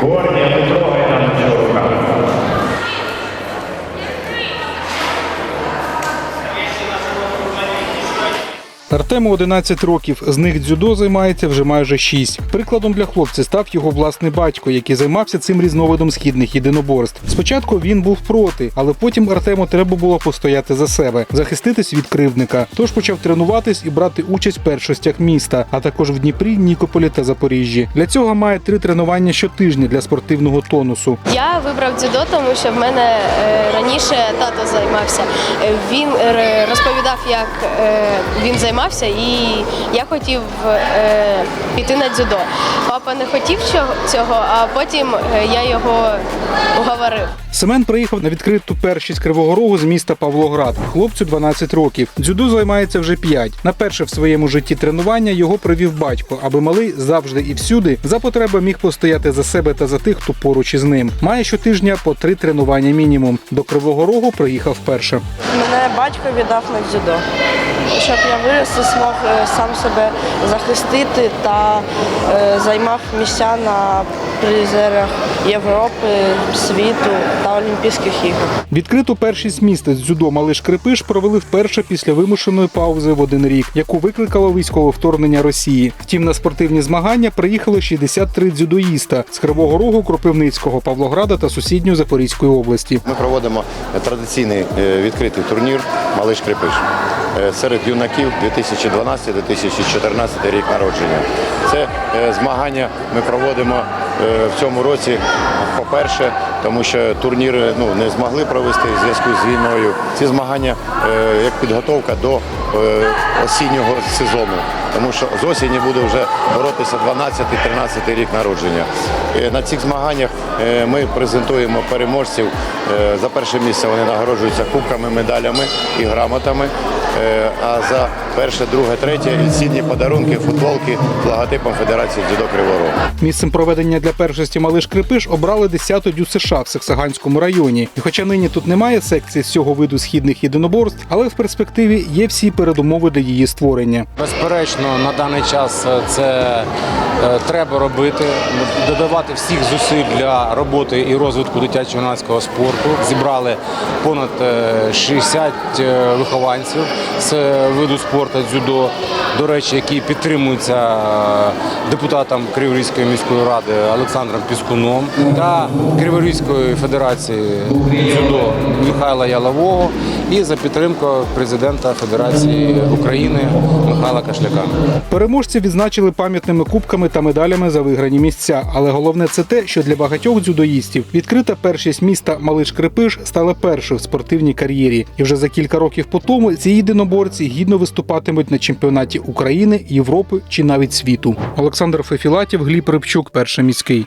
Корня, не трогай Артему 11 років, з них дзюдо займається вже майже 6. Прикладом для хлопця став його власний батько, який займався цим різновидом східних єдиноборств. Спочатку він був проти, але потім Артему треба було постояти за себе, захиститись від кривдника. Тож почав тренуватись і брати участь в першостях міста, а також в Дніпрі, Нікополі та Запоріжжі. Для цього має три тренування щотижня для спортивного тонусу. Я вибрав дзюдо, тому що в мене е, раніше тато займався. Він е, розповідав, як е, він займався, і я хотів е, піти на дзюдо. Папа не хотів цього- а потім е, я його уговорив. Семен приїхав на відкриту першість Кривого Рогу з міста Павлоград. Хлопцю 12 років. Дзюдо займається вже 5. На перше в своєму житті тренування його привів батько, аби малий завжди і всюди за потреби міг постояти за себе та за тих, хто поруч із ним. Має щотижня по три тренування мінімум. До Кривого Рогу приїхав вперше. Мене батько віддав на дзюдо, щоб я виріс і змог е, сам себе захистити та е, займав місця на призерах Європи, світу та Олімпійських ігор. Відкриту першість міста з дзюдо Малиш Крипиш провели вперше після вимушеної паузи в один рік, яку викликало військове вторгнення Росії. Втім, на спортивні змагання приїхали 63 дзюдоїста з Кривого Рогу, Кропивницького, Павлограда та сусідньої Запорізької області. Ми проводимо традиційний е, відкритий турнір Малиш Крепиш е, серед юнаків 2012-2014 рік народження. Це е, змагання ми проводимо е, в цьому році, по-перше, тому що турнір е, ну, не змогли провести в зв'язку з війною. Ці змагання е, як підготовка до е, осіннього сезону, тому що з осені буде вже боротися 12-13 рік народження. Е, На цих змаганнях е, ми презентуємо переможців. Е, За перше місце вони нагороджуються кубками, медалями і грамотами. А за перше, друге, третє і цінні подарунки, футболки з логотипом Федерації дзюдо Кривого Рогу. Місцем проведення для першості Малиш Крипиш обрали 10-ту дю США в Саксаганському районі. І хоча нині тут немає секції з цього виду східних єдиноборств, але в перспективі є всі передумови для її створення. Безперечно, на даний час е, це е, треба робити, додавати всіх зусиль для роботи і розвитку дитячо-юнацького спорту. Зібрали понад е, 60 е, вихованців з виду спорту дзюдо, до речі, які підтримуються е, депутатом Криворізької міської ради Олександром Піскуном та Криворізької федерації дзюдо Михайла Ялового і за підтримкою президента Федерації України Михайла Кашляка. Переможці відзначили пам'ятними кубками та медалями за виграні місця. Але головне це те, що для багатьох дзюдоїстів відкрита першість міста Малиш Крипиш стала першою в спортивній кар'єрі. І вже за кілька років по тому ці єдиноборці гідно виступатимуть на чемпіонаті України, Європи чи навіть світу. Олександр Фефілатів, Гліб Рибчук, перший міський.